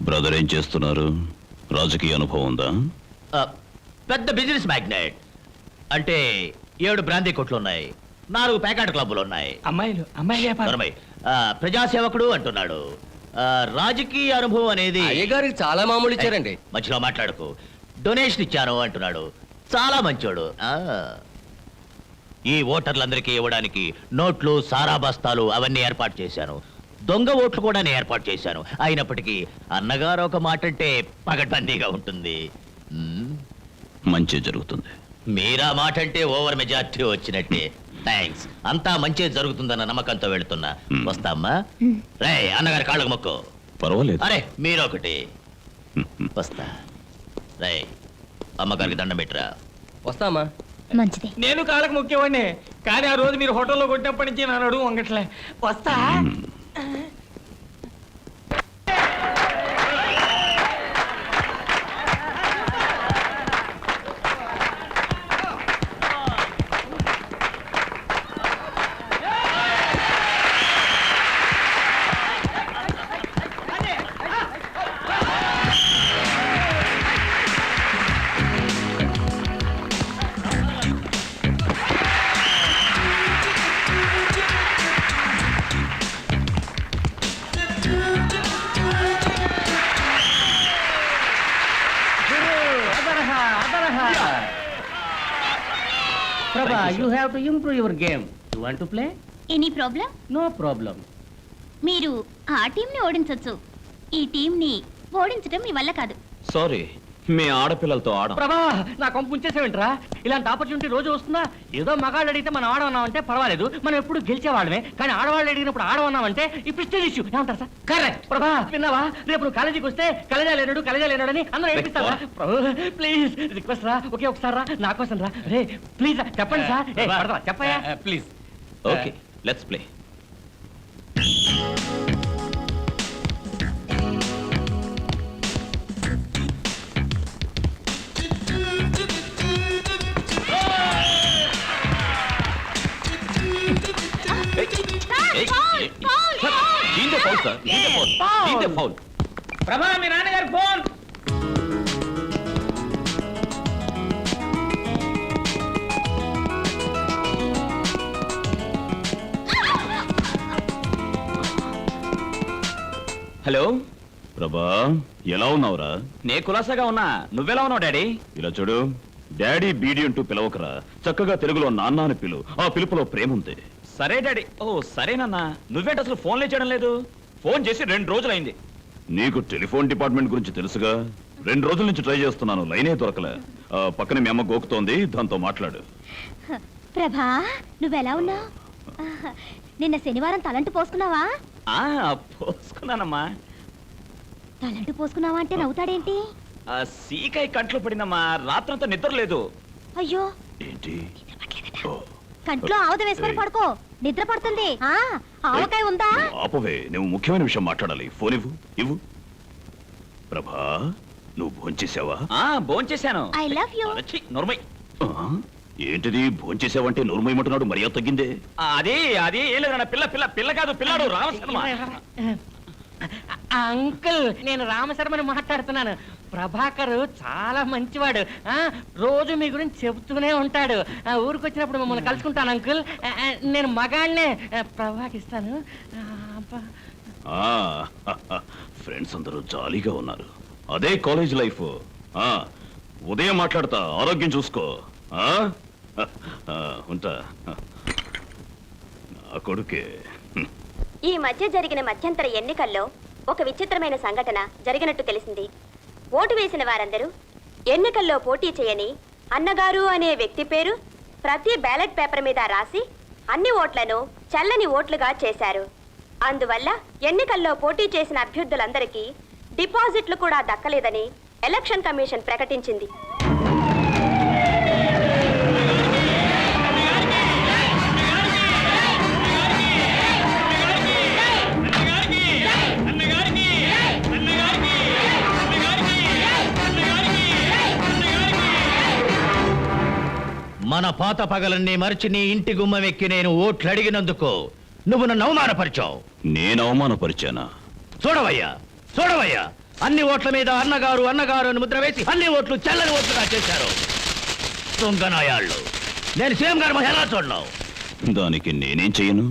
Brother ఏం చేస్తున్నారు? రాజకీయ అనుభవం ఉందా? పెద్ద బిజినెస్ మ్యాగ్నెట్. అంటే ఏడు బ్రాందీ కొట్లు ఉన్నాయి నాలుగు ప్యాకెట్ క్లబ్బులు ఉన్నాయి. అమ్మాయిలు అమ్మాయిలు ప్రజాసేవకుడు అంటున్నాడు. రాజకీయ అనుభవం అనేది అయ్యగారికి చాలా మామూలు ఇచ్చారండి. మధ్యలో మాట్లాడకు. డొనేషన్ ఇచ్చాను అంటున్నాడు. చాలా మంచోడు. ఆ. ఈ ఓటర్లందరికీ ఇవ్వడానికి నోట్లు సారా బస్తాలు అవన్నీ ఏర్పాటు చేశాను. దొంగ ఓట్లు కూడా నేను ఏర్పాటు చేశాను. అయినప్పటికీ అన్నగారు ఒక మాట అంటే పగడ్బందీగా ఉంటుంది. మ్మ్. మంచి జరుగుతుంది. మీరా మాట అంటే ఓవర్ మెజార్టీ వచ్చినట్టే. థ్యాంక్స్. అంతా మంచి జరుగుతుందన్న నమ్మకంతో వెళుతున్నా. మ్మ్. వస్తామ్మా? రే అన్నగారి కాళ్ళకు మొక్కు. పర్వాలేదు. అరే మీరొకటి. వస్తా. రే అమ్మగారికి దండం పెట్టరా. వస్తామా? మంచిది. నేను కాళ్ళకు ముఖ్యవాడిని కానీ ఆ రోజు మీరు హోటల్లో కొట్టినప్పటి నుంచి నా నడుము వంగట్లే. వస్తా. 嗯。Prabha, you have to improve your game. You want to play? Any problem No problem. మీరు ఆ టీంని ఓడించొచ్చు ఈ టీంని ఓడించడం మీ వల్ల కాదు సారీ మీ ఆడపిల్లలతో ఆడ. ప్రభా నా కొంపు ఉంచేసేవేంట్రా? ఇలాంటి ఆపర్చునిటీ రోజు వస్తుందా? ఏదో మగాళ్ళు అడిగితే మనం ఆడమన్నామంటే పర్వాలేదు. మనం ఎప్పుడు గెలిచేవాళ్ళమే. కానీ ఆడవాళ్ళు అడిగినప్పుడు ఆడమన్నామంటే ఈ ప్రిస్టేజ్ ఇష్యూ. ఏమంటారు సార్? కరెక్ట్. ప్రభా విన్నావా? రేపు నువ్వు కాలేజీకి వస్తే కలజా లేనాడు కలజా లేనాడని అందరూ ఏడిపిస్తారా? ప్రభు ప్లీజ్ రిక్వెస్ట్ రా. ఒకే ఒకసారి రా. నా కోసం రా రే. ప్లీజ్ చెప్పండి సార్. ఏ, పడతావా? చెప్పయ్యా. Please okay let's play hello? Prabha ఎలా ఉన్నావురా? నే కులాసాగా ఉన్నా. నువ్వెలా ఉన్నావు డాడీ? ఇలా చూడు డాడీ బీడి అంటూ పిలవకరా. చక్కగా తెలుగులో నాన్న అని పిలు. ఆ పిలుపులో ప్రేమ ఉంది సరే డాడీ. ఓ సరేనన్నా నువ్వేంటి అసలు ఫోన్లే చేయడం లేదు? ఫోన్ చేసి రెండు రోజులైంది. నీకు టెలిఫోన్ డిపార్ట్మెంట్ గురించి తెలుసుగా? రెండు రోజుల నుంచి ట్రై చేస్తున్నాను లైనే దొరకలే. ఆ, పక్కన మీ అమ్మ గోకుతోంది దాంతో మాట్లాడు. ప్రభా నువ్వెలా ఉన్నావు? నిన్న శనివారం తలంటు పోసుకున్నావా? ఆ పోసుకున్నానమ్మా. తలంటు పోసుకున్నావా అంటే నవ్వుతాడేంటి? ఆ సీకాయ కంట్లో పడిందమ్మా. రాత్రంతా నిద్ర లేదు. అయ్యో. ఏంటి? ఓ, కంట్లో ఆవుద వేసుకొని పడుకో. నిద్ర పడుతుంది. ఆ ఆవకాయ ఉందా? ఆపవే. నువ్వు ముఖ్యమైన విషయం మాట్లాడాలి. ఫోన్ ఇవ్వు ఇవ్వు. ప్రభా నువ్వు భోంచేసావా ఆ భోంచేశాను ఐ లవ్ యూ. నోర్మై. ఆ, ఏంటిది? భోంచేసావంటే నోరుమోయమంటున్నాడు మర్యాద తగ్గిందే. అది అది ఏం లేదు పిల్ల పిల్ల పిల్ల కాదు పిల్లాడు రామశర్మ. అంకుల్ నేను రామశర్మని మాట్లాడుతున్నాను. ప్రభాకర్ చాలా మంచివాడు. ఆ, రోజు మీ గురించి చెబుతూనే ఉంటాడు. ఆ, ఊరికి వచ్చినప్పుడు మిమ్మల్ని కలుసుకుంటాను అంకుల్. ఆ, ఆ, నేను మగాడినే ఆ, ప్రభాకి ఇస్తాను. ఆ, అబ్బా. ఆ, ఫ్రెండ్స్ అందరూ జాలీగా ఉన్నారు. అదే కాలేజ్ లైఫ్. ఆ, ఉదయం మాట్లాడతా ఆరోగ్యం చూసుకో. ఆ? ఉంటా. నా కొడుకే. ఈ మధ్య జరిగిన మధ్యంతర ఎన్నికల్లో ఒక విచిత్రమైన సంఘటన జరిగినట్టు తెలిసింది. ఓటు వేసిన వారందరూ ఎన్నికల్లో పోటీ చేయని అన్నగారు అనే వ్యక్తి పేరు ప్రతి బ్యాలెట్ పేపర్ మీద రాసి అన్ని ఓట్లను చల్లని ఓట్లుగా చేశారు. అందువల్ల ఎన్నికల్లో పోటీ చేసిన అభ్యర్థులందరికీ డిపాజిట్లు కూడా దక్కలేదని ఎలక్షన్ కమిషన్ ప్రకటించింది. మన పాత పగలన్నీ మరిచి నీ ఇంటి గుమ్మం ఎక్కి నేను ఓట్లు అడిగినందుకు నువ్వు నన్ను అవమానపరిచావు. నేను అవమానపరిచానా? చూడవయ్యా చూడవయ్యా. అన్ని ఓట్ల మీద అన్నగారు అన్నగారు అని ముద్ర వేసి అన్ని ఓట్లు చెల్లని ఓట్లుగా చేశారు. దొంగనాయాళ్ళు. నేను సీఎం గారు ఎలా చూడను? దానికి నేనేం చెయ్యను?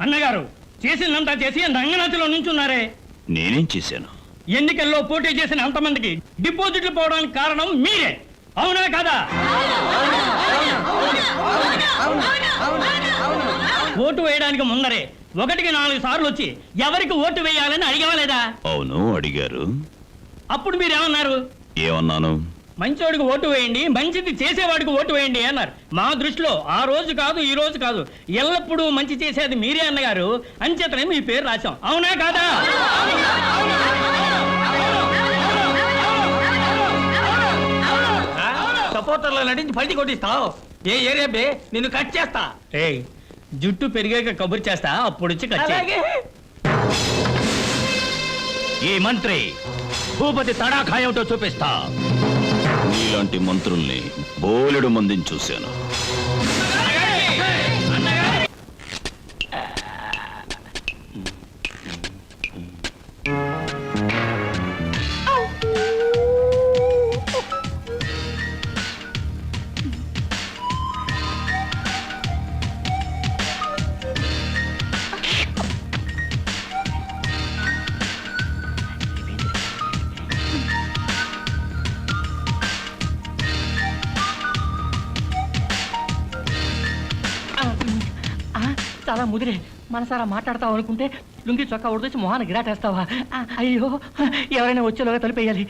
అన్నగారు చేసిందంతా చేసి రంగనాథులో నుంచున్నారే. నేనేం చేశాను? ఎన్నికల్లో పోటీ చేసిన అంతమందికి డిపాజిట్లు పోవడానికి కారణం మీరే. అవునా కదా? ఓటు వేయడానికి ముందరే ఒకటికి నాలుగు సార్లు వచ్చి ఎవరికి ఓటు వేయాలని అడిగావా లేదా? అవును అడిగారు. అప్పుడు మీరేమన్నారు? ఏమన్నాను? మంచోడికి ఓటు వేయండి మంచిది చేసేవాడికి ఓటు వేయండి అన్నారు. మా దృష్టిలో ఆ రోజు కాదు ఈ రోజు కాదు ఎల్లప్పుడూ మంచి చేసేది మీరే అన్నగారు. అంచేతనే మీ పేరు రాశాం. అవునా కాదా? సపోర్టర్ల నటించి పల్టి కొట్టిస్తావు. ఏ ఏరియా బే నిన్ను కట్ చేస్తా. ఏయ్ జుట్టు పెరిగాక కబురు చేస్తా అప్పుడు వచ్చి కట్ చేయి. అలాగే. ఈ మంత్రి భూపతి తడాఖా ఏమిటో చూపిస్తా. నీలాంటి మంత్రుల్ని బోలెడు మందిని చూశాను. చాలా ముదిరే. మనసారా మాట్లాడతావు అనుకుంటే లుంగి చొక్కా ఉడదొచ్చి మొహాన్ని గిరాటేస్తావా? అయ్యో ఎవరైనా వచ్చేలోగా తలిపేయాలి.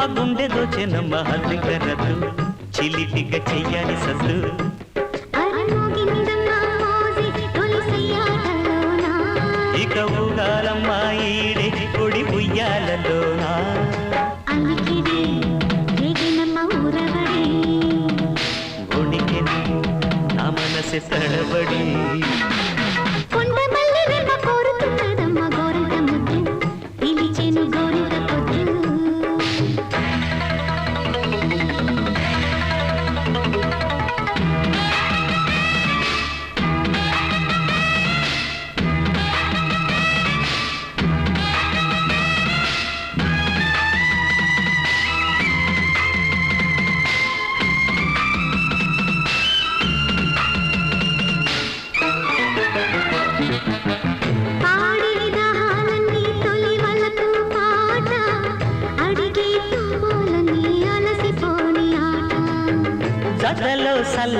బొమ్మ గుండె దోచెనమ్మ హద్దుగరదు చిలిపిగ చెయ్యాలి సద్దు ఇక ఊగాలమ్మ ఈడే కొడి ఉయ్యాలలోనా నా మనసె తడబడి.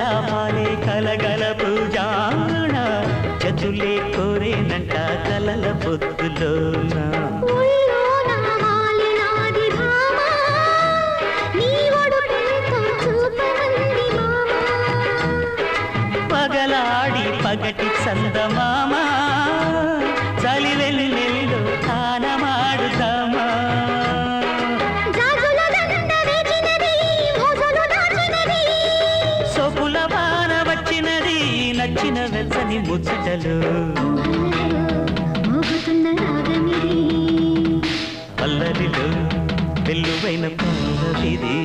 జతలో కలగల పూజాణ చతులే కోరేనంట కలల పొద్దులోనా సొపుల వాన వచ్చినది నచ్చిన వెచ్చని ముచ్చటలు. అల్లరిలో వెల్లువైన పల్లవిది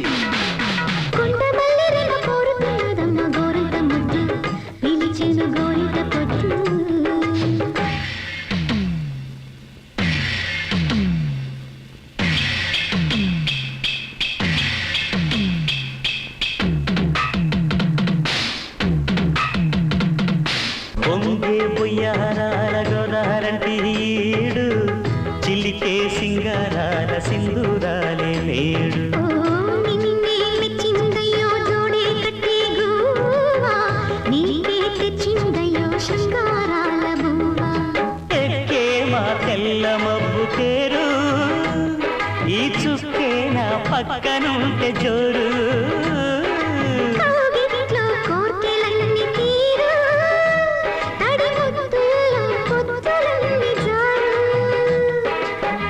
పక్కనుంటే జోరు.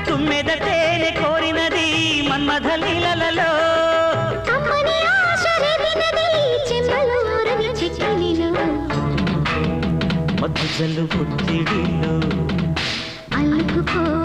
తుమ్మెద తేనె కోరినది మన్మథ లీలలో మధుజలు పుత్తిడిలో. అల్లుకుపో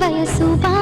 వయసు బా